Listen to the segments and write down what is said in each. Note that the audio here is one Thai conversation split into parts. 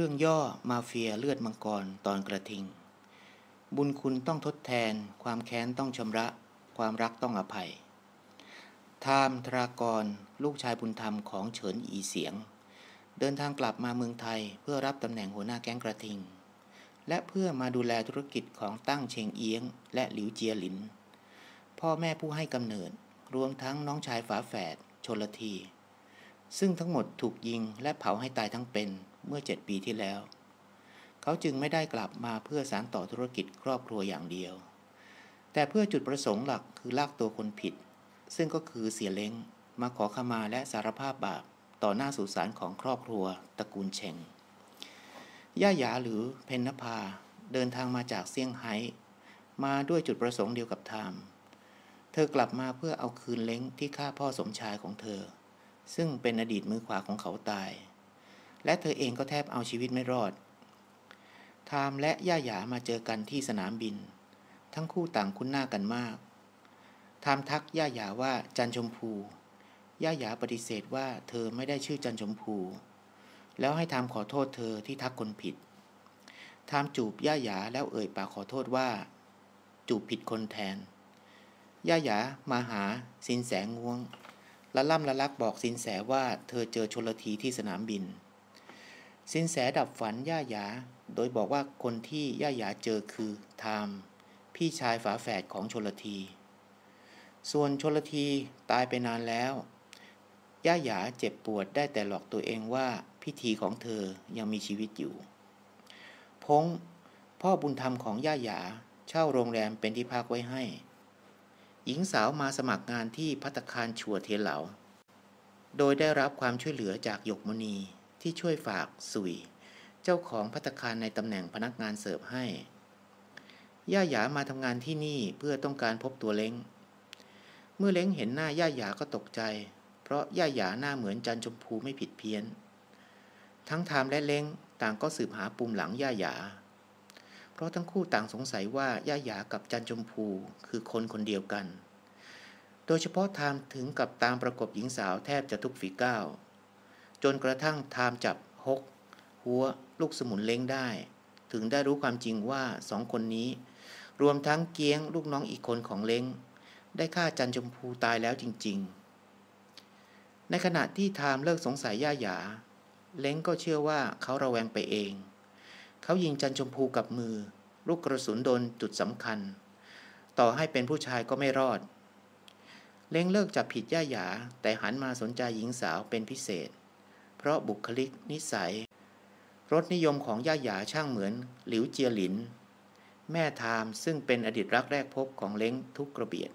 รื่องย่อมาเฟียเลือดมังกรตอนกระทิง บุญคุณต้องทดแทน ความแค้นต้องชำระ ความรักต้องอภัยทามธรากร ลูกชายบุญธรรมของเฉินอีเสียง เดินทางกลับมาเมืองไทยเพื่อรับตำแหน่งหัวหน้าแก๊งกระทิง และเพื่อมาดูแลธุรกิจของตั้งเชงเอียง และหลิวเจียหลิน พ่อแม่ผู้ให้กำเนิด รวมทั้งน้องชายฝาแฝดชนละที ซึ่งทั้งหมดถูกยิงและเผาให้ตายทั้งเป็นเมื่อเจ็ดปีที่แล้ว เขาจึงไม่ได้กลับมาเพื่อสานต่อธุรกิจครอบครัวอย่างเดียว แต่เพื่อจุดประสงค์หลักคือลากตัวคนผิด ซึ่งก็คือเสียเล้งมาขอขมาและสารภาพบาปต่อหน้าสุสานของครอบครัวตระกูลเชงย่าหยาหรือเพนนภาเดินทางมาจากเซี่ยงไฮ้มาด้วยจุดประสงค์เดียวกับไทม์เธอกลับมาเพื่อเอาคืนเล้งที่ฆ่าพ่อสมชายของเธอ ซึ่งเป็นอดีตมือขวาของเขาตาย และเธอเองก็แทบเอาชีวิตไม่รอด ทามและย่าหยามาเจอกันที่สนามบิน ทั้งคู่ต่างคุ้นหน้ากันมาก ทามทักย่าหยาว่าจันชมพู ย่าหยาปฏิเสธว่าเธอไม่ได้ชื่อจันชมพู แล้วให้ทามขอโทษเธอที่ทักคนผิด ทามจูบย่าหยาแล้วเอ่ยปากขอโทษว่า จูบผิดคนแทน ย่าหยามาหาสินแสงวง ละล่ำละลักบอกสินแสว่าเธอเจอชลทีที่สนามบิน สินแสดับฝันย่าหยา โดยบอกว่าคนที่ย่าหยาเจอคือไทม์พี่ชายฝาแฝดของชลที ส่วนชลทีตายไปนานแล้ว ย่าหยาเจ็บปวดได้แต่หลอกตัวเองว่าพิธีของเธอยังมีชีวิตอยู่ พงพ่อบุญธรรมของย่าหยาเช่าโรงแรมเป็นที่พักไว้ให้ หญิงสาวมาสมัครงานที่พัตคารชัวเทเหลา โดยได้รับความช่วยเหลือจากหยกมณีที่ช่วยฝากสุย เจ้าของพัตคารในตำแหน่งพนักงานเสิร์ฟให้ ย่าหยามาทำงานที่นี่เพื่อต้องการพบตัวเล้ง เมื่อเล้งเห็นหน้าย่าหยาก็ตกใจ เพราะย่าหยาหน้าเหมือนจันชมพูไม่ผิดเพี้ยน ทั้งทามและเล้งต่างก็สืบหาปุ่มหลังย่าหยา เพราะทั้งคู่ต่างสงสัยว่าย่าหยากับจันชมพูคือคนคนเดียวกัน โดยเฉพาะไทามถึงกับตามประกบหญิงสาวแทบจะทุกฝีก้าว จนกระทั่งไทามจับฮก หัว ลูกสมุนเล้งได้ ถึงได้รู้ความจริงว่าสองคนนี้ รวมทั้งเกียงลูกน้องอีกคนของเล้ง ได้ฆ่าจันชมพูตายแล้วจริง ๆ ในขณะที่ไทามเลิกสงสัยย่าหยา เล้งก็เชื่อว่าเขาระแวงไปเอง เขายิงจันชมพูกับมือ ลูกกระสุนโดนจุดสำคัญ ต่อให้เป็นผู้ชายก็ไม่รอด เล้งเลิกจับผิดย่าหยา แต่หันมาสนใจหญิงสาวเป็นพิเศษ เพราะบุคลิกนิสัย รสนิยมของย่าหยาช่างเหมือน หลิวเจียหลิน แม่ทามซึ่งเป็นอดีตรักแรกพบของเล้งทุกกระเบียด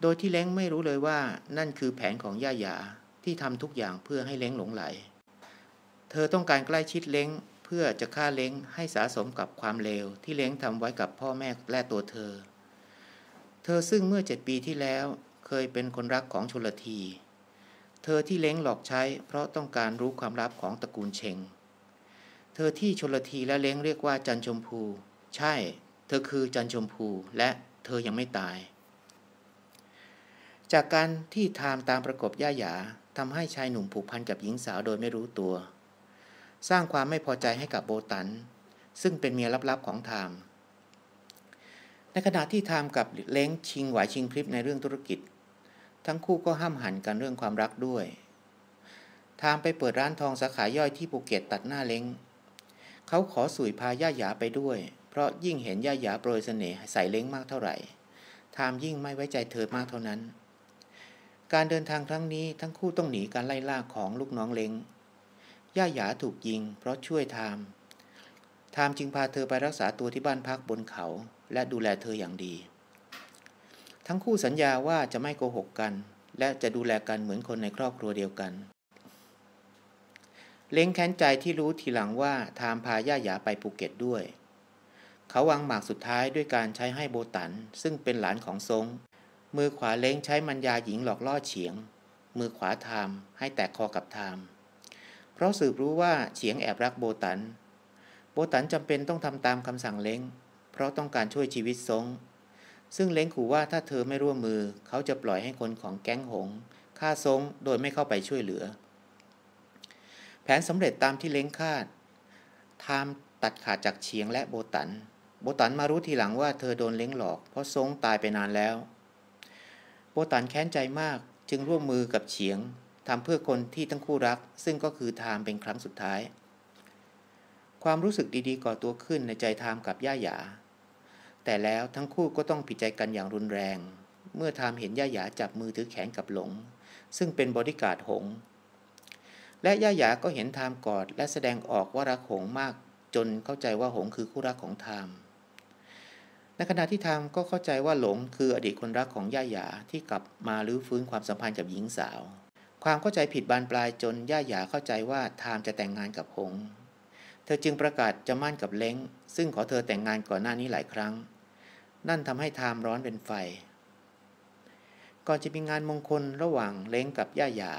โดยที่เล้งไม่รู้เลยว่านั่นคือแผนของย่าหยาที่ทำทุกอย่างเพื่อให้เล้งหลงไหล เธอต้องการใกล้ชิดเล้ง เพื่อจะฆ่าเล้งให้สะสมกับความเลวที่เล้งทำไว้กับพ่อแม่และตัวเธอ เธอซึ่งเมื่อเจ็ดปีที่แล้วเคยเป็นคนรักของชลที เธอที่เล้งหลอกใช้เพราะต้องการรู้ความลับของตระกูลเชง เธอที่ชลทีและเล้งเรียกว่าจันชมพู ใช่ เธอคือจันชมพูและเธอยังไม่ตาย จากการที่ทามตามประกบย่าหยาทำให้ชายหนุ่มผูกพันกับหญิงสาวโดยไม่รู้ตัว สร้างความไม่พอใจให้กับโบตัน ซึ่งเป็นเมียลับๆของไทามในขณะที่ไทามกับเล้งชิงไหวชิงพริบในเรื่องธุรกิจ ทั้งคู่ก็ห้ามหันกันเรื่องความรักด้วยไทามไปเปิดร้านทองสาขาย่อยที่ภูเก็ตตัดหน้าเล้งเขาขอสุยพาย่าหยาไปด้วย เพราะยิ่งเห็นย่าหยาโปรยเสน่ห์ใส่เล้งมากเท่าไหร่ไทามยิ่งไม่ไว้ใจเธอมากเท่านั้นการเดินทางครั้งนี้ทั้งคู่ต้องหนีการไล่ล่าของลูกน้องเล้ง ย่าหยาถูกยิง เพราะช่วยทาม ทามจึงพาเธอไปรักษาตัวที่บ้านพักบนเขา และดูแลเธออย่างดี ทั้งคู่สัญญาว่าจะไม่โกหกกัน และจะดูแลกันเหมือนคนในครอบครัวเดียวกัน เล้งแค้นใจที่รู้ทีหลังว่าทามพาย่าหยาไปภูเก็ตด้วย เขาวางหมากสุดท้ายด้วยการใช้ให้โบตัน ซึ่งเป็นหลานของทรงมือขวาเล้งใช้มัญญาหญิงหลอกล่อเฉียง มือขวาทามให้แตกคอกับทาม เพราะสืบรู้ว่าเฉียงแอบรักโบตัน โบตันจำเป็นต้องทำตามคำสั่งเล้ง เพราะต้องการช่วยชีวิตทรงซึ่งเล้งขู่ว่าถ้าเธอไม่ร่วมมือ เขาจะปล่อยให้คนของแก๊งหงฆ่าซงโดยไม่เข้าไปช่วยเหลือ แผนสำเร็จตามที่เล้งคาดทามตัดขาดจากเฉียงและโบตัน โบตันมารู้ทีหลังว่าเธอโดนเล้งหลอก เพราะซงตายไปนานแล้ว โบตันแค้นใจมากจึงร่วมมือกับเฉียง ทำเพื่อคนที่ทั้งคู่รัก ซึ่งก็คือทามเป็นครั้งสุดท้าย ความรู้สึกดีๆก่อตัวขึ้นในใจทามกับย่าหยา แต่แล้วทั้งคู่ก็ต้องผิดใจกันอย่างรุนแรง เมื่อทามเห็นย่าหยาจับมือถือแขนกับหลง ซึ่งเป็นบริการหง และย่าหยาก็เห็นทามกอดและแสดงออกว่ารักหงมาก จนเข้าใจว่าหงคือคู่รักของทามในขณะที่ทามก็เข้าใจว่าหลงคืออดีตคนรักของย่าหยาที่กลับมาลื้อฟื้นความสัมพันธ์กับหญิงสาว ความเข้าใจผิดบานปลายจนย่าหยาเข้าใจว่าทามจะแต่งงานกับหง เธอจึงประกาศจะมั่นกับเล้ง ซึ่งขอเธอแต่งงานก่อนหน้านี้หลายครั้ง นั่นทำให้ทามร้อนเป็นไฟ ก่อนจะมีงานมงคลระหว่างเล้งกับย่าหยา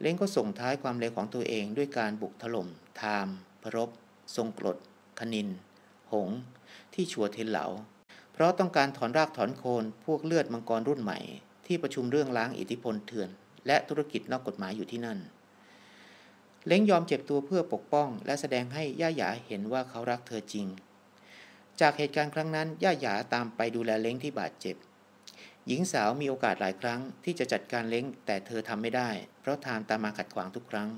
เล้งก็ส่งท้ายความเลวของตัวเองด้วยการบุกถล่มทาม พรบ ทรงกรดคณิน หง ที่ชัวเทนเหลา เพราะต้องการถอนรากถอนโคนพวกเลือดมังกรรุ่นใหม่ ที่ประชุมเรื่องล้างอิทธิพลเถื่อน และธุรกิจนอกกฎหมายอยู่ที่นั่น เล้งยอมเจ็บตัวเพื่อปกป้อง และแสดงให้ย่าหยาเห็นว่าเขารักเธอจริง จากเหตุการณ์ครั้งนั้นย่าหยาตามไปดูแลเล้งที่บาดเจ็บ หญิงสาวมีโอกาสหลายครั้งที่จะจัดการเล้งแต่เธอทำไม่ได้ เพราะทามตามมาขัดขวางทุกครั้ง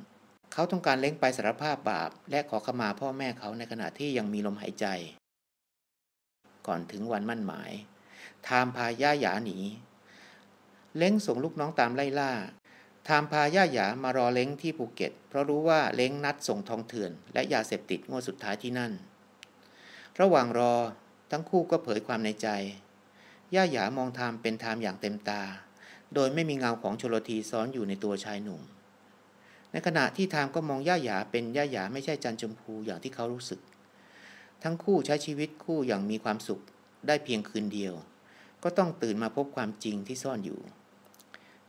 เขาต้องการเล้งไปสารภาพบาป และขอขมาพ่อแม่เขาในขณะที่ยังมีลมหายใจ ก่อนถึงวันมั่นหมายทามพาย่าหยาหนี เล้งส่งลูกน้องตามไล่ล่าทามพาย่าหยามารอเล้งที่ภูเก็ต เพราะรู้ว่าเล้งนัดส่งทองเถื่อน และยาเสพติดงวดสุดท้ายที่นั่น ระหว่างรอทั้งคู่ก็เผยความในใจ ย่าหยามองทามเป็นทามอย่างเต็มตา โดยไม่มีเงาของชลทีซ้อนอยู่ในตัวชายหนุ่ม ในขณะที่ทามก็มองย่าหยาเป็นย่าหยาไม่ใช่จันชมพูอย่างที่เขารู้สึก ทั้งคู่ใช้ชีวิตคู่อย่างมีความสุขได้เพียงคืนเดียว ก็ต้องตื่นมาพบความจริงที่ซ่อนอยู่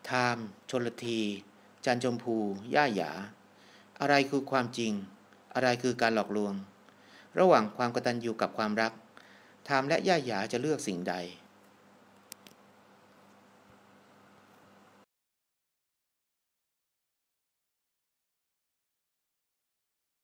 ทามชนลที จันชมพู ย่าหยา อะไรคือความจริง อะไรคือการหลอกลวง ระหว่างความกตัญญูกับความรักทามและย่าหยาจะเลือกสิ่งใด